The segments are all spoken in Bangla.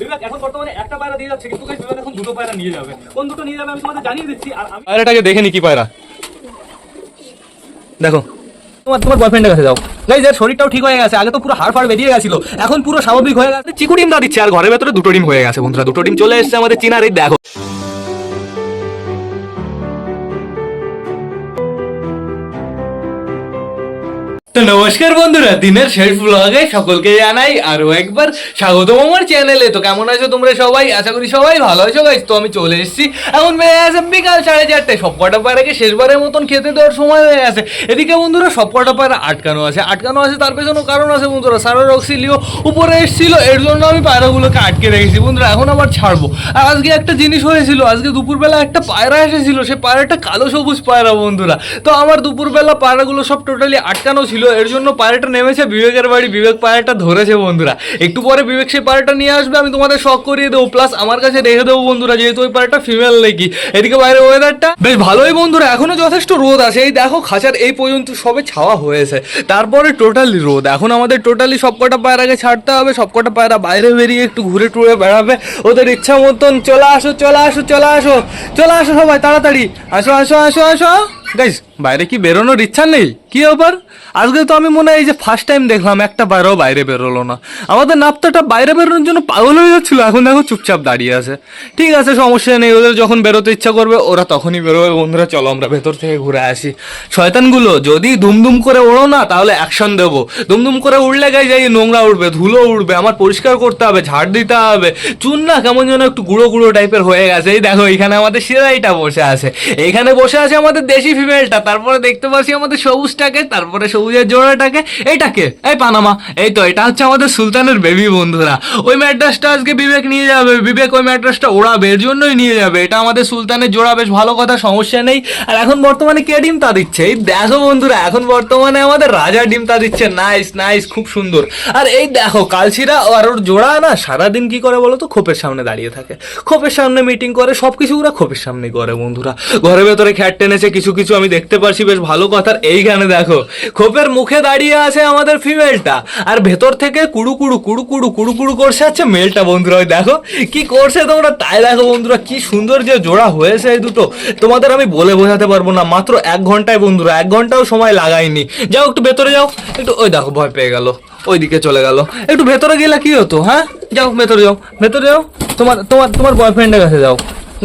বিবেক এখন বর্তমানে একটা পায়রা দিয়ে যাচ্ছে কিন্তু বিবেক এখন দুটো পায়রা নিয়ে যাবে। কোন দুটো নিয়ে যাবে আমি তোমাদের জানিয়ে দিচ্ছি আর আমি পায়রাটাকে দেখে নি কি পায়রা। দেখো। তোমার তোমার বয়ফ্রেন্ডের কাছে যাও। গাইজ এর শরীরটাও ঠিক হয়ে গেছে আগে তো পুরো হাড় ফাড় বেরিয়ে গেছিল এখন পুরো স্বাভাবিক হয়ে গেছে। চিকু ডিম দা দিচ্ছে আর ঘরের ভেতরে দুটো ডিম হয়ে গেছে বন্ধুরা দুটো ডিম চলে এসেছে আমাদের চিনার এই দেখো। তো নমস্কার বন্ধুরা, দিনের শেষ ব্লগে সকলকে জানাই আরও একবার স্বাগতম আমার চ্যানেলে তো কেমন আছো তোমরা সবাই? আশা করি সবাই ভালো আছো গাইজ তো আমি চলে এসেছি এখন বেড়ে আছে বিকাল সাড়ে চারটে। সব কটা পায়রাকে শেষবারের মতন খেতে দেওয়ার সময় হয়ে গেছে। এদিকে বন্ধুরা সব কটা পায়রা আটকানো আছে। আটকানো আছে, তার পেছনেও কারণ আছে বন্ধুরা সারা রক্সিলিও উপরে এসেছিল। এর জন্য আমি পায়রাগুলোকে আটকে রেখেছি। বন্ধুরা, এখন আবার ছাড়বো। আর আজকে একটা জিনিস হয়েছিল, আজকে দুপুরবেলা একটা পায়রা এসেছিল। সে পায়রাটা কালো সবুজ পায়রা বন্ধুরা। তো আমার দুপুরবেলা পায়রাগুলো সব টোটালি আটকানো ছিল। এর জন্য পায়রাটা নেমেছে, বিবেকের বাড়ি, বিবেক পায়রাটা ধরেছে বন্ধুরা। একটু পরে বিবেক সেই পায়রাটা নিয়ে আসবে, আমি তোমাদের শখ করিয়ে দেবো প্লাস আমার কাছে রেখে দেবো বন্ধুরা, যেহেতু ওই পায়রাটা ফিমেল নাকি। এদিকে বাইরে ওয়েদারটা বেশ ভালোই বন্ধুরা, এখনও যথেষ্ট রোদ আছে। এই দেখো, খাঁচার এই পর্যন্ত সবে ছাওয়া হয়েছে। তারপরে টোটালি রোদ। এখন আমাদের টোটালি সবকটা পায়রাকে ছাড়তে হবে, সবকটা পায়রা বাইরে বেরিয়ে একটু ঘুরে টুরে বেড়াবে। ওদের ইচ্ছা মতন চলে আসো চলে আসো চলে আসো চলে আসো সবাই, তাড়াতাড়ি। আসো আসো আসো আসো। গাইস বাইরে কি বেরোনোর ইচ্ছা নেই? কি ব্যাপার? আজকে তো আমি মনে হয় এই যে ফার্স্ট টাইম দেখলাম, একটা বাইরেও বাইরে বেরোলো না। আমাদের নাপ্তাটা বাইরে বেরোনোর জন্য পাগল হয়ে যাচ্ছিল, এখন দেখো চুপচাপ দাঁড়িয়ে আছে। ঠিক আছে, সমস্যা নেই, ওদের যখন বেরোতে ইচ্ছা করবে, ওরা তখনই বেরোবে। বন্ধুরা, চলো আমরা ভেতর থেকে ঘুরে আসি। শয়তানগুলো, যদি দুমদুম করে ওড়ো না, তাহলে অ্যাকশন দেবো। দুমদুম করে উড়লে গাই যাই নোংরা উঠবে ধুলো উঠবে আমার পরিষ্কার করতে হবে, ঝাড় দিতে হবে। চুন না, কেমন যেন একটু গুঁড়ো গুঁড়ো টাইপের হয়ে গেছে। এই দেখো এখানে আমাদের সেরাইটা বসে আছে। এখানে বসে আছে আমাদের দেশি ফিমেলটা তারপরে দেখতে পাচ্ছি আমাদের সবুজটাকে, তারপরে সবুজের জোড়াটাকে এটাকে এই পানামা, এই তো, এটা হচ্ছে আমাদের সুলতানের বেবি বন্ধুরা। ওই ম্যাড্রাসটা আজকে বিবেক নিয়ে যাবে, বিবেক ওই ম্যাড্রাসটা ওড়াবে, এর জন্যই নিয়ে যাবে, এটা আমাদের সুলতানের জোড়া, বেশ ভালো কথা, সমস্যা নেই। আর এখন বর্তমানে কে ডিম তা দিচ্ছে? এই দেখো বন্ধুরা, এখন বর্তমানে আমাদের রাজা ডিম তা দিচ্ছে নাইস নাইস খুব সুন্দর। আর এই দেখো কালচিরা আর ওর জোড়া না, সারাদিন কি করে বলো তো, খোপের সামনে দাঁড়িয়ে থাকে। খোপের সামনে মিটিং করে সব কিছু ওরা খোপের সামনে করে বন্ধুরা। ঘরের ভেতরে খ্যাট টেনেছে, কিছু কিছু আমি দেখতে পারছি, বেশ ভালো কথা এইখানে দেখো। খোপের মুখে দাঁড়িয়ে আছে আমাদের ফিমেলটা আর ভেতর থেকে কুড়ু কুড়ু কুড়ু কুড়ু কুড়ু কুড়ু করছে হচ্ছে মেলটা বন্ধুরা, ওই দেখো। কি করছে তোমরা? তাই দেখো, বন্ধুরা, কি সুন্দর যে জোড়া হয়েছে এই দুটো। তোমাদের আমি বলে বোঝাতে পারব না, মাত্র এক ঘন্টায়, বন্ধুরা, এক ঘন্টাও সময় লাগাইনি। যাও, একটু ভেতরে যাও। একটু, ওই দেখো, ভয় পেয়ে গেল। ওইদিকে চলে গেল। একটু ভেতরে গেলে কি হতো হ্যাঁ? যাও, ভেতরে যাও ভেতরে যাও। তোমার তোমার তোমার বয়ফ্রেন্ডের কাছে যাও।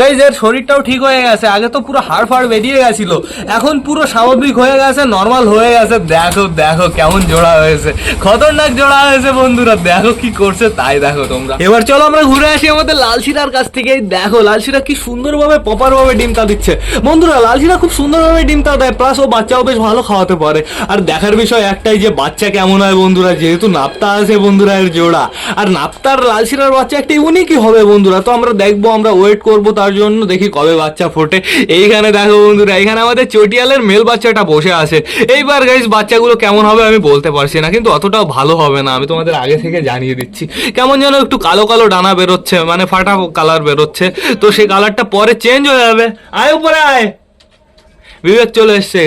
গাইজ এর শরীরটাও ঠিক হয়ে গেছে। আগে তো পুরো হাড় ফাড় বেরিয়ে গেছিল। এখন পুরো স্বাভাবিক হয়ে গেছে নর্মাল হয়ে গেছে। দেখো দেখো কেমন জোড়া হয়েছে। খতরনাক জোড়া হয়েছে বন্ধুরা, দেখো কি করছে, তাই দেখো তোমরা। এবার চলো আমরা ঘুরে আসি আমাদের লালশিরার কাছ থেকে দেখো, লালশিরা কি সুন্দরভাবে প্রপার ভাবে ডিম দিচ্ছে। বন্ধুরা, লালশিরা খুব সুন্দরভাবে ডিম তা দেয় প্লাস ও বাচ্চাও বেশ ভালো খাওয়াতে পারে। আর দেখার বিষয় একটাই যে, বাচ্চা কেমন হয় বন্ধুরা, যেহেতু নাপ্তা আছে বন্ধুরা এর জোড়া। আর নাপ্তার লালশিরার বাচ্চা একটা ইউনিকই হবে বন্ধুরা, তো আমরা দেখব, আমরা ওয়েট করব তার জন্য দেখি কবে বাচ্চা ফোটে। এইখানে দেখো বন্ধুরা এখানে আমাদের চটিয়ালের মেল বাচ্চাটা বসে আছে। এইবার গাইজ বাচ্চাগুলো কেমন হবে আমি বলতে পারছি না, কিন্তু অতটাও ভালো হবে না, আমি তোমাদের আগে থেকে জানিয়ে দিচ্ছি। কেমন যেন একটু কালো কালো ডানা বেরোচ্ছে মানে ফাটা কালার বেরোচ্ছে, তো সেই কালারটা পরে চেঞ্জ হয়ে যাবে। আয় উপরে আয়। বিবেক চলে এসছে।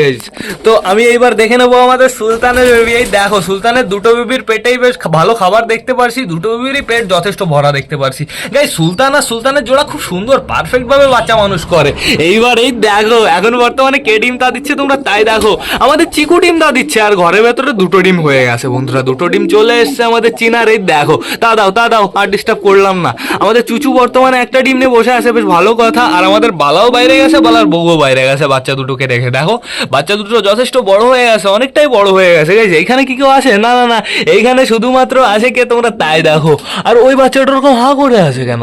তো আমি এইবার দেখে নেব আমাদের সুলতানের বেবি এই দেখো, সুলতানের দুটো বেবির পেটেই বেশ ভালো খাবার দেখতে পারছি। দুটো বেবিরই পেট যথেষ্ট ভরা দেখতে পারছি। গাই সুলতান আর সুলতানের জোড়া খুব সুন্দর পারফেক্টভাবে বাচ্চা মানুষ করে। এইবার এই দেখো, এখন বর্তমানে কে ডিম তা দিচ্ছে তোমরা তাই দেখো। আমাদের চিকু ডিম তা দিচ্ছে, আর ঘরের ভেতরে দুটো ডিম হয়ে গেছে, বন্ধুরা। দুটো ডিম চলে এসছে আমাদের চিনার, এই দেখো। তা দাও তা দাও, আর ডিস্টার্ব করলাম না। আমাদের চুচু বর্তমানে একটা ডিম নিয়ে বসে আছে, বেশ ভালো কথা। আর আমাদের বালাও বাইরে গেছে, বালার বউও বাইরে গেছে, বাচ্চা দুটোকে রেখে দেখো। বাচ্চা দুটো যথেষ্ট বড় হয়ে গেছে, অনেকটাই বড় হয়ে গেছে গেছে এইখানে কি কেউ আসে? না না না, এইখানে শুধুমাত্র আসে কে তোমরা? তাই দেখো। আর ওই বাচ্চাটা ওরকম হা করে আছে কেন?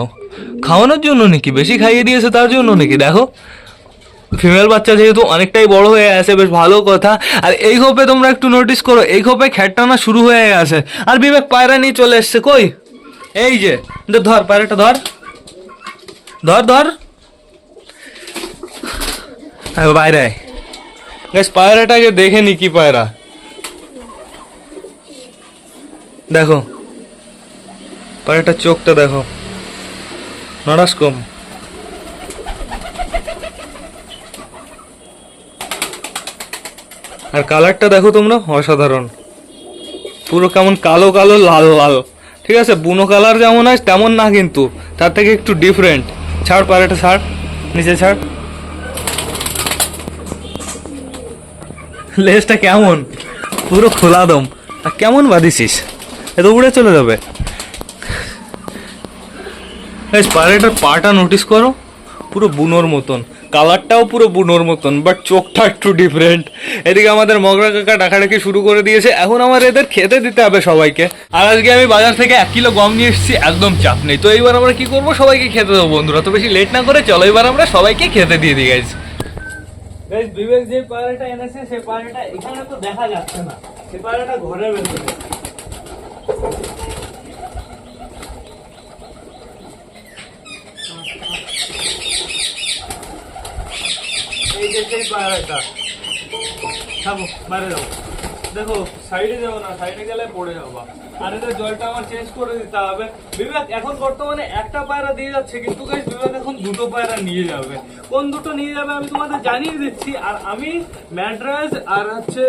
খাওয়ানোর জন্য নাকি? বেশি খাইয়ে দিয়েছে তার জন্য নাকি? দেখো। ফিমেল বাচ্চা যেহেতু অনেকটাই বড় হয়ে আছে, বেশ ভালো কথা। আর এই খোপে তোমরা একটু নোটিস করো, এই খোপে খ্যাটটানা শুরু হয়ে গেছে। আর বিবেক পায়রা নিয়ে চলে এসছে, কই? এই যে, ধর, পায়রাটা ধর। ধর ধর। বাইরে। গাইস পায়রাটাকে দেখে নি কি পায়রা। দেখো। পায়রাটার চোখটা দেখো। নড়াস কম। আর কালারটা দেখো তোমরা, অসাধারণ। পুরো কেমন কালো কালো, লাল লাল। ঠিক আছে, বুনো কালার যেমন হয় তেমন না কিন্তু। তার থেকে একটু ডিফারেন্ট ছাড় পায়রাটা, ছাড়। নিচে ছাড়। লেজটা কেমন? পুরো খোলা দম আর কেমন বাঁধিছিস? এত উড়ে চলে যাবে। এই পায়রাটার পাটা নোটিস করো। পুরো বুনোর মতন। কালারটাও পুরো বুনোর মতন বাট চোখটা একটু ডিফারেন্ট এদিকে আমাদের মগরা কাকা ডাকাডাকি শুরু করে দিয়েছে। এখন আমার এদের খেতে দিতে হবে সবাইকে। আর আজকে আমি বাজার থেকে এক কিলো গম নিয়ে এসেছি, একদম চাপ নেই। তো এইবার আমরা কি করব? সবাইকে খেতে দেবো বন্ধুরা। তো বেশি লেট না করে চলো, এবার আমরা সবাইকে খেতে দিয়ে দিই গাইজ বিবেক যে পায়রাটা এনেছে, সে পায়রাটা এখানে তো দেখা যাচ্ছে না। সে পায়রাটা ঘরের ভেতরে। এই যে সেই পায়রাটা। খাব বাইরে যাও। দেখো সাইডে যাও না সাইডে গেলে পড়ে যাব। আর এদের জলটা আমার চেঞ্জ করে দিতে হবে। বিবেক, এখন বর্তমানে একটা পায়রা দিয়ে যাচ্ছে, কিন্তু গাইজ বিবেক এখন দুটো পায়রা নিয়ে যাবে। কোন দুটো নিয়ে যাবে আমি তোমাদের জানিয়ে দিচ্ছি। আর আমি ম্যাড্রাস আর হচ্ছে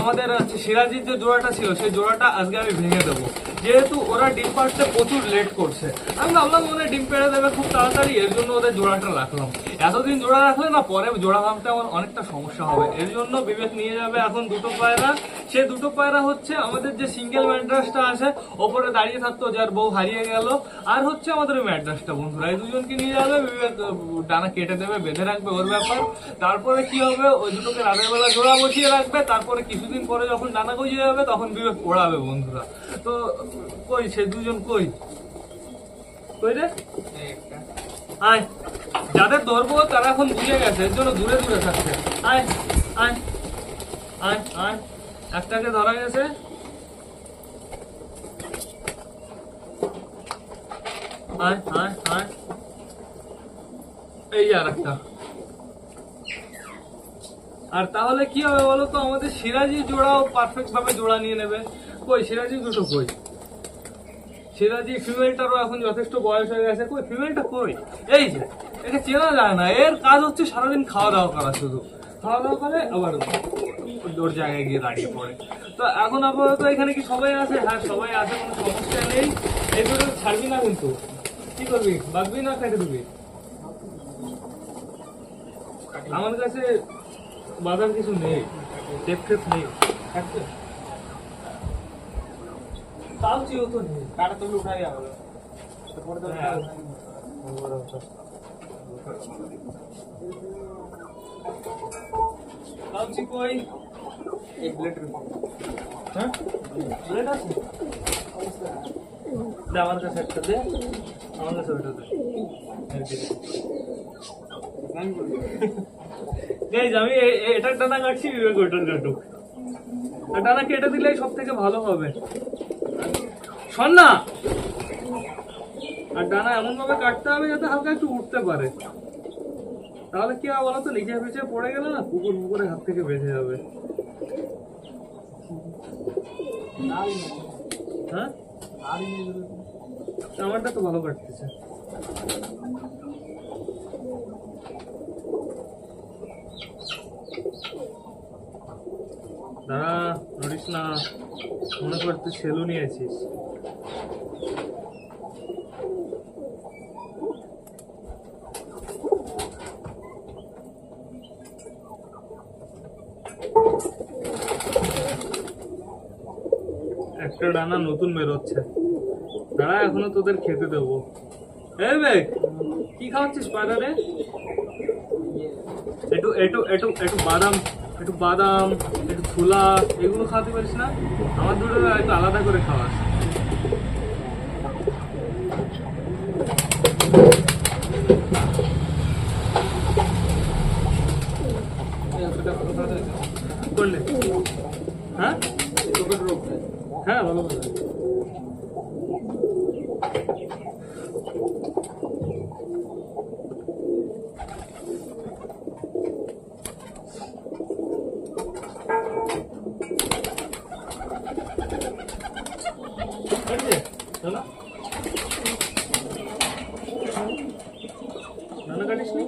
আমাদের হচ্ছে সিরাজির যে জোড়াটা ছিল, সেই জোড়াটা আজকে আমি ভেঙে দেবো। যেহেতু ওরা ডিম পাড়তে প্রচুর লেট করছে। আমি ভাবলাম ওদের ডিম পেড়ে দেবে খুব তাড়াতাড়ি, এর জন্য ওদের জোড়াটা রাখলাম। এতদিন জোড়া রাখলে না, পরে জোড়া ভাবতে আমার অনেকটা সমস্যা হবে। এর জন্য বিবেক নিয়ে যাবে এখন দুটো পায়রা। সে দুটো পায়রা হচ্ছে আমাদের যে সিঙ্গেল ম্যাড্রাসটা আছে, ওপরে দাঁড়িয়ে থাকতো, যার বউ হারিয়ে গেল। আর হচ্ছে আমাদের ওই ম্যাড্রাসটা, বন্ধুরা। এই দুজনকে নিয়ে যাবে, বিবেক ডানা কেটে দেবে, বেঁধে রাখবে ওর ব্যাপার। তারপরে কি হবে? ওই দুটোকে রাতের বেলা জোড়া বসিয়ে রাখবে। তারপরে কিছুদিন পরে যখন ডানা গজিয়ে যাবে, তখন বিবেক ওড়াবে, বন্ধুরা। তো কই সে দুজন কই? কই রে? আয়, যাদের তারা এখন বুঝে গেছে, এর জন্য দূরে দূরে থাকছে। আয় আয় আয় আয়, একটাকে ধরা গেছে। এই আর একটা। আর তাহলে কি হবে বলো তো আমাদের সিরাজি জোড়াও পারফেক্ট ভাবে জোড়া নিয়ে নেবে। কই সিরাজি দুটো কই? সিরাজি ফিমেলটারও এখন যথেষ্ট বয়স হয়ে গেছে। কই, ফিমেলটা কই? এই যে, একে চেনা যায় না। এর কাজ হচ্ছে সারাদিন খাওয়া দাওয়া করা শুধু। খাওয়া দাওয়া করে আবার ওর জায়গায় গিয়ে দাঁড়িয়ে পড়ে। তো এখন আপাতত এখানে কি সবাই আছে? হ্যাঁ সবাই আছে, কোনো সমস্যা নেই। দুটো ছাড়বি না কিন্তু। কি করবি? বাঁধবি না কেটে দিবি? আমার কাছে বাঁধার কিছু নেই। টেপ টেপ নেই। থাকছে তো নেই। কাটা তুমি উঠাই হ্যাঁ। কই এক ব্লেড হ্যাঁ? আছে? দে আমার কাছে একটা দে। আমার কাছে ওটা দে। গাইজ আমি এটা টানা কাটছি বিবেক ওটার কাটুক টানা কেটে দিলেই সব থেকে ভালো হবে। শোন না আর ডানা এমন ভাবে কাটতে হবে যাতে হালকা একটু উঠতে পারে। তাহলে কি হবে বলতো, নিচে পিছিয়ে পড়ে গেলে না কুকুর কুকুরের হাত থেকে বেঁচে যাবে। হ্যাঁ? আমারটা তো ভালো কাটতেছে। দাঁড়া, নড়িস না। মনে কর তুই সেলু নিয়েছিস একটা ডানা নতুন বেরোচ্ছে। দাঁড়া, এখনও তোদের খেতে দেবো। কি খাওয়াচ্ছিস পায়রারে? একটু একটু একটু একটু বাদাম একটু বাদাম, একটু ছোলা, এগুলো খাওয়াতে পারিস না? আমার দুটো একটু আলাদা করে খাওয়াস করলে হ্যাঁ হ্যাঁ ভালো ভালো কাটছে? দাদা? দাদা কাটিস নি?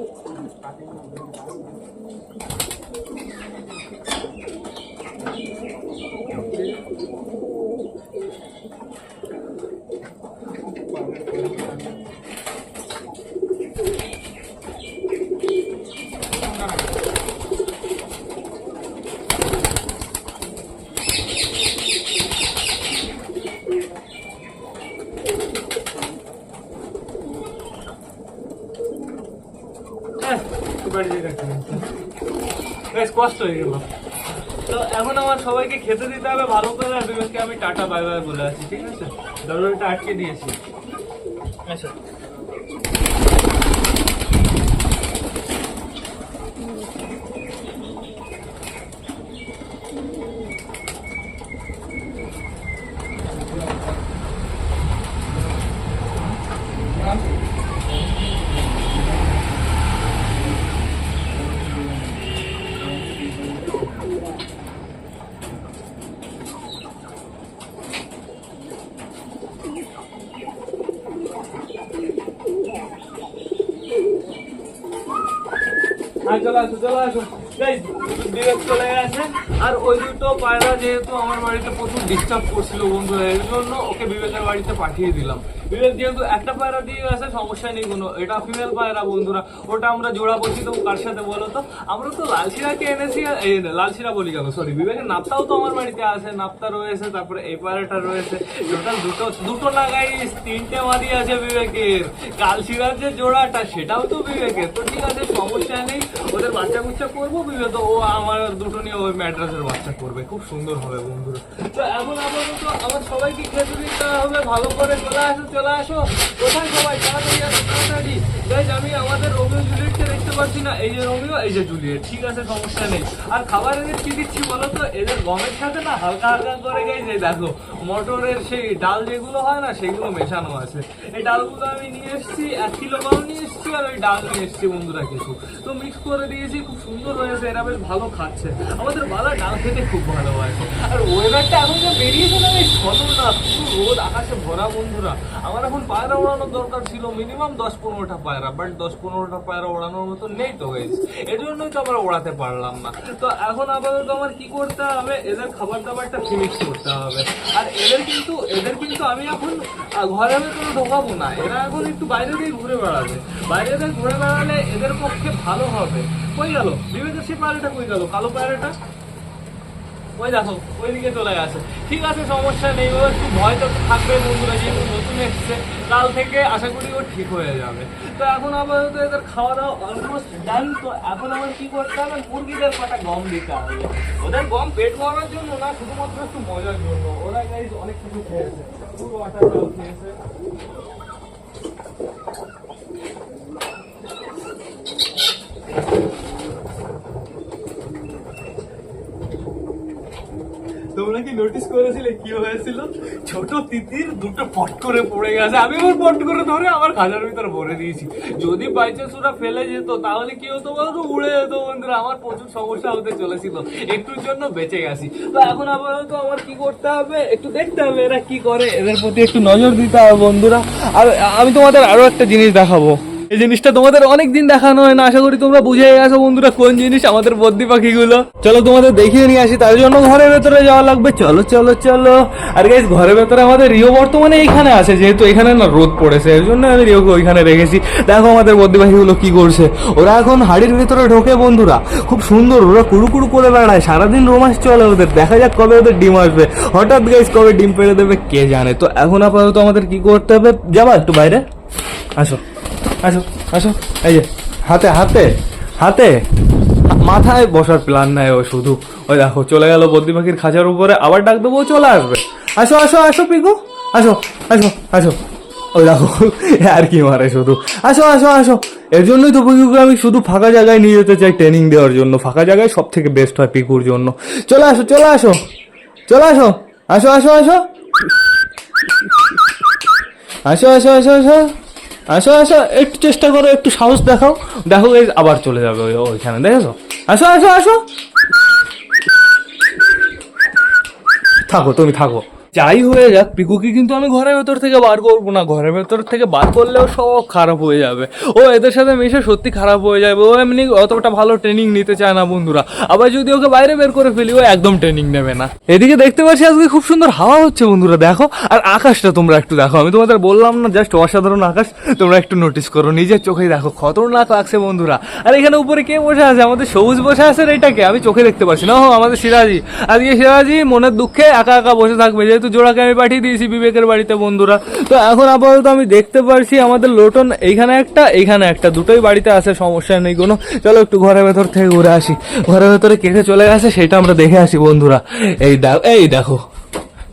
হ্যাঁ, বাড়ি যেয়ে রাখি। বেশ কষ্ট হয়ে গেল। তো এখন আমার সবাইকে খেতে দিতে হবে, ভালো করে আমি টাটা, বাই বাই বলে আছি ঠিক আছে? দরজাটা আটকে দিয়েছি। আচ্ছা আর আসো, চলে আসো। বিবেক চলে গেছে। আর ওই দুটো পায়রা যেহেতু আমার বাড়িতে প্রচুর ডিস্টার্ব করছিল বন্ধুরা এর জন্য ওকে বিবেকের বাড়িতে পাঠিয়ে দিলাম। বিবেক যেহেতু একটা পায়রা দিয়ে গেছে সমস্যা নেই কোনো। এটা ফিমেল পায়রা বন্ধুরা, ওটা আমরা জোড়া বলছি তো কার সাথে বলো তো? আমরা তো লালশিরাকে এনেছি লালশিরা বলি কেন? সরি বিবেকের নাপতাও তো আমার বাড়িতে আছে, নাপতা রয়েছে, তারপরে এই পায়রাটা রয়েছে। টোটাল দুটো দুটো না তিনটে মাদি আছে বিবেকের। কালশিরার যে জোড়াটা, সেটাও তো বিবেকের। তো ঠিক আছে, সমস্যা নেই, ওদের বাচ্চা কুচ্চা করব বিবেক ও আমার দুটো নিয়ে ওই ম্যাড্রাসের বাচ্চা করবে। খুব সুন্দর হবে বন্ধুরা। তো এখন আপাতত আমার সবাইকে দিতে হবে, ভালো করে চলে আসো চলে আসো। কোথায় সবাই? তাড়াতাড়ি আসো তাড়াতাড়ি। Guys, আমি আমাদের রোমিও জুলিয়েটকে দেখতে পাচ্ছি না। এই যে রোমিও এই যে জুলিয়েট। ঠিক আছে সমস্যা নেই। আর খাবার এদের কি দিচ্ছি বলো তো? এদের গমের সাথে না হালকা হালকা করে গেছে দেখো মটরের সেই ডাল যেগুলো হয় না সেগুলো মেশানো আছে। এই ডালগুলো আমি নিয়ে এসেছি এক কিলো মাল নিয়ে এসেছি আর ওই ডাল নিয়ে এসেছি বন্ধুরা কিছু। তো মিক্স করে দিয়েছি খুব সুন্দর হয়েছে এরা বেশ ভালো খাচ্ছে। আমাদের বালা ডাল খেতে খুব ভালো ভালোবাসে আর ওয়েদারটা এখন যে বেরিয়েছে না সদর না আকাশে ভরা বন্ধুরা। আমার এখন পায়রা ওড়ানোর দরকার ছিল মিনিমাম দশ পনেরোটা পায়রা বাট দশ পনেরোটা পায়রা ওড়ানোর মতো নেই তো হয়েছে এর জন্যই তো আমরা ওড়াতে পারলাম না। তো এখন আপাতত আমার কি করতে হবে? এদের খাবার দাবারটা ফিনিশ করতে হবে। আর এদের কিন্তু এদের কিন্তু আমি এখন ঘরে ভেতরে ঢোকাবো না। এরা এখন একটু বাইরে দিয়ে ঘুরে বেড়াবে। বাইরে দিয়ে ঘুরে বেড়ালে এদের পক্ষে ভালো হবে। কই গেল? সে পায়রাটা কই গেল? কালো পায়রাটা? ওই দেখো, ওইদিকে চলে গেছে। ঠিক আছে, সমস্যা নেই ও একটু ভয় তো থাকবে বন্ধুরা, যেহেতু নতুন এসছে, কাল থেকে আশা করি ও ঠিক হয়ে যাবে। তো এখন আপাতত এদের খাওয়া দাওয়া অলমোস্ট ডান তো এখন আমার কি করতে হবে? মুরগিদের কটা গম দিতে হবে। ওদের গম পেট ভরার জন্য না, শুধুমাত্র একটু মজার জন্য। ওরা গাইজ অনেক কিছু খেয়েছে। পুরো আটাটাও খেয়েছে। তোমরা কি নোটিস করেছিলে? কি হয়েছিল? ছোট তিতির দুটো পট করে পড়ে গেছে। আমি ওর পট করে ধরে আমার খাজার ভিতর ভরে দিয়েছি। যদি বাই ওরা ফেলে যেত, তাহলে কি হতো বলতো? উড়ে যেত বন্ধুরা। আমার প্রচুর সমস্যা হতে চলেছিল। একটুর জন্য বেঁচে গেছি। তো এখন আপাতত আমার কি করতে হবে? একটু দেখতে হবে এরা কি করে। এদের প্রতি একটু নজর দিতে হবে বন্ধুরা। আর আমি তোমাদের আরও একটা জিনিস দেখাবো। এই জিনিসটা তোমাদের অনেক দিন দেখানো হয় না। আশা করি তোমরা বুঝে গেছো বন্ধুরা কোন জিনিস আমাদের বদ্যি পাখিগুলো। চলো তোমাদের দেখিয়ে নিয়ে আসি। তার জন্য ঘরের ভেতরে যাওয়া লাগবে। চলো চলো চলো। আর গাইজ ঘরের ভেতরে আমাদের রিও বর্তমানে এইখানে আছে। যেহেতু এখানে না রোদ পড়েছে, এর জন্য আমি রিওকে ওইখানে রেখেছি। দেখো আমাদের বদ্যি পাখিগুলো কি করছে। ওরা এখন হাড়ির ভেতরে ঢোকে বন্ধুরা। খুব সুন্দর, ওরা কুড়ু কুড়ু করে বেড়ায়। সারাদিন রোমাঞ্চ চলে ওদের। দেখা যাক কবে ওদের ডিম আসবে। হঠাৎ গাইজ কবে ডিম পেড়ে দেবে, কে জানে। তো এখন আপাতত আমাদের কি করতে হবে? যাবা একটু বাইরে? আসো। আসো আসো। এই যে, হাতে হাতে হাতে। মাথায় বসার প্ল্যান নাই ও শুধু। ওই দেখো, চলে গেল বদ্রি পাখির খাঁচার উপরে, আবার ডাক দেবো চলে আসবে। আসো আসো আসো পিকু আসো আসো আসো। ওই দেখো, আর কি মারে শুধু। আসো আসো আসো। এর জন্যই তো পিকুকে আমি শুধু ফাঁকা জায়গায় নিয়ে যেতে চাই ট্রেনিং দেওয়ার জন্য। ফাঁকা জায়গায় সব থেকে বেস্ট হয় পিকুর জন্য। চলে আসো চলে আসো। চলে আসো আসো আসো আসো। আসো আসো আসো আসো। আসো আসো একটু চেষ্টা করো, একটু সাহস দেখাও। দেখো এই আবার চলে যাবে ওইখানে, দেখেছ? আসো আসো আসো থাকো, তুমি থাকো। যাই হয়ে যাক, পিকুকে কিন্তু আমি ঘরের ভেতর থেকে বার করব না। ঘরের ভেতর থেকে বার করলেও সব খারাপ হয়ে যাবে। ও এদের সাথে মিশে সত্যি খারাপ হয়ে যাবে। ও এমনি অতটা ভালো ট্রেনিং নিতে চায় না বন্ধুরা। আবার যদি ওকে বাইরে বের করে ফেলি, ও একদম ট্রেনিং নেবে না। এদিকে দেখতে পাচ্ছি আজকে খুব সুন্দর হাওয়া হচ্ছে বন্ধুরা, দেখো। আর আকাশটা তোমরা একটু দেখো। আমি তোমাদের বললাম না জাস্ট অসাধারণ আকাশ। তোমরা একটু নোটিস করো, নিজের চোখেই দেখো। খতরনাক লাগছে বন্ধুরা। আর এখানে উপরে কে বসে আছে? আমাদের সবুজ বসে আছে এটাকে। আমি চোখে দেখতে পাচ্ছি না। ও, আমাদের সিরাজি আজকে সিরাজি মনের দুঃখে একা একা বসে থাকবে। যেহেতু জোড়াকে আমি পাঠিয়ে দিয়েছি বিবেকের বাড়িতে, বন্ধুরা। তো এখন আপাতত আমি দেখতে পারছি আমাদের লোটন এইখানে একটা এইখানে একটা। দুটোই বাড়িতে আসে সমস্যা নেই কোনো। চলো একটু ঘরের ভেতর থেকে ঘুরে আসি। ঘরের ভেতরে কেটে চলে গেছে সেটা আমরা দেখে আসি, বন্ধুরা। এই দেখো এই দেখো।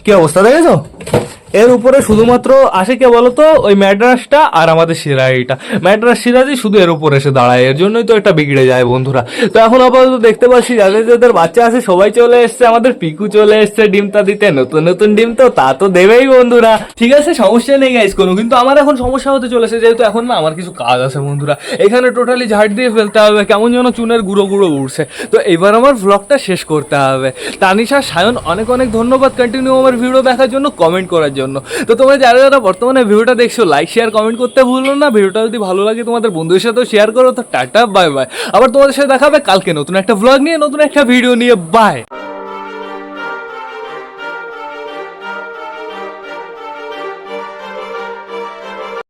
কি অবস্থা দেখেছ? এর উপরে শুধুমাত্র আসে কে বলতো? ওই ম্যাড্রাসটা আর আমাদের সিরাইটা ম্যাড্রাস সিরাজি শুধু এর উপর এসে দাঁড়ায়। এর জন্যই তো এটা বিগড়ে যায় বন্ধুরা। তো এখন আপাতত দেখতে পাচ্ছি, যাদের যাদের বাচ্চা আছে, সবাই চলে এসছে। আমাদের পিকু চলে এসছে ডিমটা দিতে। নতুন নতুন ডিম তো, তা তো দেবেই বন্ধুরা। ঠিক আছে, সমস্যা নেই গাইস কোনো। কিন্তু আমার এখন সমস্যা হতে চলেছে, যেহেতু এখন না আমার কিছু কাজ আছে বন্ধুরা। এখানে টোটালি ঝাড় দিয়ে ফেলতে হবে। কেমন যেন চুনের গুঁড়ো গুঁড়ো উঠছে তো এবার আমার ভ্লগটা শেষ করতে হবে। তানিশা, সায়ন, অনেক অনেক ধন্যবাদ। কন্টিনিউ আমার ভিডিও দেখার জন্য। কমেন্ট করার জন্য। তো তোমরা যারা যারা বর্তমানে ভিডিওটা দেখছ লাইক শেয়ার কমেন্ট করতে ভুলো না। ভিডিওটা যদি ভালো লাগে তোমাদের বন্ধুদের সাথেও শেয়ার করো। তো টাটা বাই বাই আবার তোমাদের সাথে দেখাবে কালকে নতুন একটা ব্লগ নিয়ে, নতুন একটা ভিডিও নিয়ে। বাই